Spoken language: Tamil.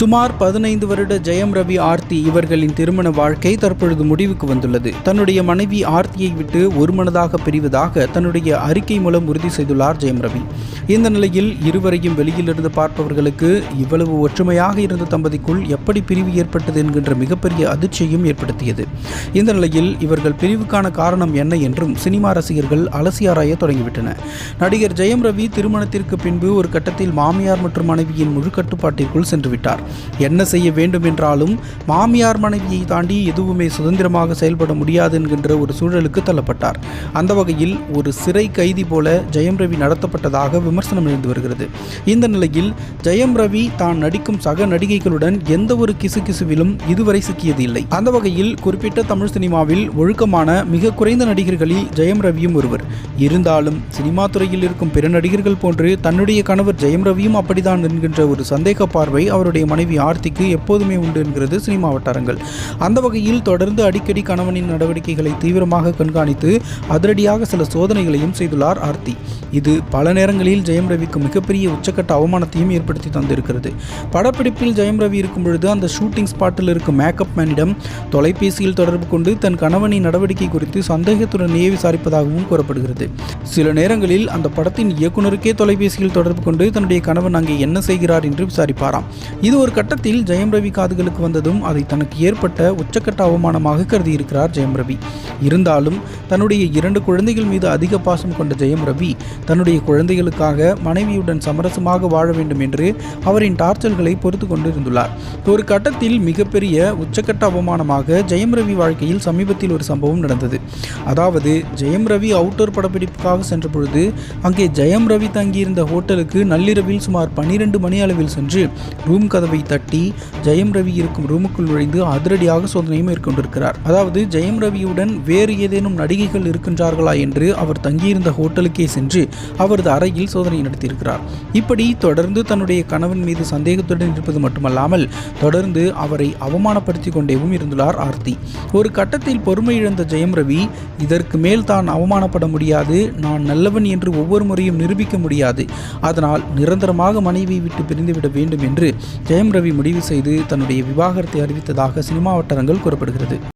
சுமார் பதினைந்து வருட ஜெயம் ரவி ஆர்த்தி இவர்களின் திருமண வாழ்க்கை தற்பொழுது முடிவுக்கு வந்துள்ளது. தன்னுடைய மனைவி ஆர்த்தியை விட்டு ஒருமனதாக பிரிவதாக தன்னுடைய அறிக்கை மூலம் உறுதி செய்துள்ளார் ஜெயம் ரவி. இந்த நிலையில் இருவரையும் வெளியிலிருந்து பார்ப்பவர்களுக்கு இவ்வளவு ஒற்றுமையாக இருந்த தம்பதிக்குள் எப்படி பிரிவு ஏற்பட்டது என்கின்ற மிகப்பெரிய அதிர்ச்சியையும் ஏற்படுத்தியது. இந்த நிலையில் இவர்கள் பிரிவுக்கான காரணம் என்ன என்றும் சினிமா ரசிகர்கள் அலசியாராய தொடங்கிவிட்டன தொடங்கிவிட்டனர். நடிகர் ஜெயம் ரவி திருமணத்திற்கு பின்பு ஒரு கட்டத்தில் மாமியார் மற்றும் மனைவியின் முழு கட்டுப்பாட்டிற்குள் சென்றுவிட்டார். என்ன செய்ய வேண்டும் என்றாலும் மாமியார் மனைவியை தாண்டி எதுவுமே சுதந்திரமாக செயல்பட முடியாது என்கின்ற ஒரு சூழலுக்கு தள்ளப்பட்டார். அந்த வகையில் ஒரு சிறை கைதி போல ஜெயம் ரவி நடத்தப்பட்டதாக விமர்சனம் எழுந்து வருகிறது. இந்த நிலையில் ஜெயம் ரவி தான் நடிக்கும் சக நடிகைகளுடன் எந்த ஒரு கிசுகிசுவிலும் இதுவரை சிக்கியது இல்லை. அந்த வகையில் குறிப்பிட்ட தமிழ் சினிமாவில் ஒழுக்கமான மிக குறைந்த நடிகர்களில் ஜெயம் ரவியும் ஒருவர். இருந்தாலும் சினிமா துறையில் இருக்கும் பிற நடிகர்கள் போன்று தன்னுடைய கணவர் ஜெயம் ரவியும் அப்படிதான் என்கின்ற ஒரு சந்தேக பார்வை அவருடைய மனைவி ஆர்த்திக்கு எப்போதுமே உண்டு என்கிறது சினிமா வட்டாரங்கள். அந்த வகையில் தொடர்ந்து அடிக்கடி கணவனின் நடவடிக்கைகளை தீவிரமாக கண்காணித்து அதிரடியாக சில சோதனைகளையும் செய்துள்ளார் ஆர்த்தி. இது பல நேரங்களில் ஜெயம் ரவிக்கு மிகப்பெரிய உச்சக்கட்ட அவமானத்தையும் ஏற்படுத்தி தந்திருக்கிறது. படப்பிடிப்பில் ஜெயம் ரவி இருக்கும் பொழுது அந்த ஷூட்டிங் ஸ்பாட்டில் இருக்கும் மேக்கப் மேனிடம் தொலைபேசியில் தொடர்பு கொண்டு தன் கணவனின் நடவடிக்கை குறித்து சந்தேகத்துடனே விசாரிப்பதாகவும் கூறப்படுகிறது. சில நேரங்களில் அந்த படத்தின் இயக்குநருக்கே தொலைபேசியில் தொடர்பு கொண்டு தன்னுடைய கணவன் அங்கே என்ன செய்கிறார் என்று விசாரிப்பாராம். இது ஒரு கட்டத்தில் ஜெயம் ரவி காதுகளுக்கு வந்ததும் அதை தனக்கு ஏற்பட்ட உச்சக்கட்ட அவமானமாக கருதியிருக்கிறார் ஜெயம் ரவி. இருந்தாலும் தன்னுடைய இரண்டு குழந்தைகள் மீது அதிக பாசம் கொண்ட ஜெயம் ரவி தன்னுடைய குழந்தைகளுக்காக மனைவியுடன் சமரசமாக வாழ வேண்டும் என்று அவரின் டார்ச்சல்களை பொறுத்து கொண்டு இருந்துள்ளார் ஒரு கட்டத்தில் மிகப்பெரிய உச்சக்கட்ட அவமானமாக ஜெயம் ரவி வாழ்க்கையில் சமீபத்தில் ஒரு சம்பவம் நடந்தது. அதாவது ஜெயம் ரவி அவுட்டோர் படப்பிடிப்புக்காக சென்ற பொழுது அங்கே ஜெயம் ரவி தங்கியிருந்த ஹோட்டலுக்கு நள்ளிரவில் சுமார் பன்னிரண்டு மணி அளவில் சென்று ரூம் கதவை தட்டி ஜெயம் ரவி இருக்கும் ரூமுக்குள் நுழைந்து அதிரடியாக சோதனையும் மேற்கொண்டிருக்கிறார். அதாவது ஜெயம் ரவியுடன் வேறு ஏதேனும் நடிகைகள் இருக்கின்றார்களா என்று அவர் தங்கியிருந்த ஹோட்டலுக்கே சென்று அவரது அறையில் சோதனை நடத்தியிருக்கிறார். இப்படி தொடர்ந்து தன்னுடைய கணவன் மீது சந்தேகத்துடன் இருப்பது மட்டுமல்லாமல் தொடர்ந்து அவரை அவமானப்படுத்தி கொண்டேவும் இருந்துள்ளார் ஆர்த்தி. ஒரு கட்டத்தில் பொறுமை இழந்த ஜெயம் ரவி இதற்கு மேல் தான் அவமானப்பட முடியாது நான் நல்லவன் என்று ஒவ்வொரு முறையும் நிரூபிக்க முடியாது. அதனால் நிரந்தரமாக மனைவியை விட்டு பிரிந்துவிட வேண்டும் என்று ஜெயம் ரவி முடிவு செய்து தன்னுடைய விவாகரத்தை அறிவித்ததாக சினிமா வட்டாரங்கள் கூறப்படுகிறது.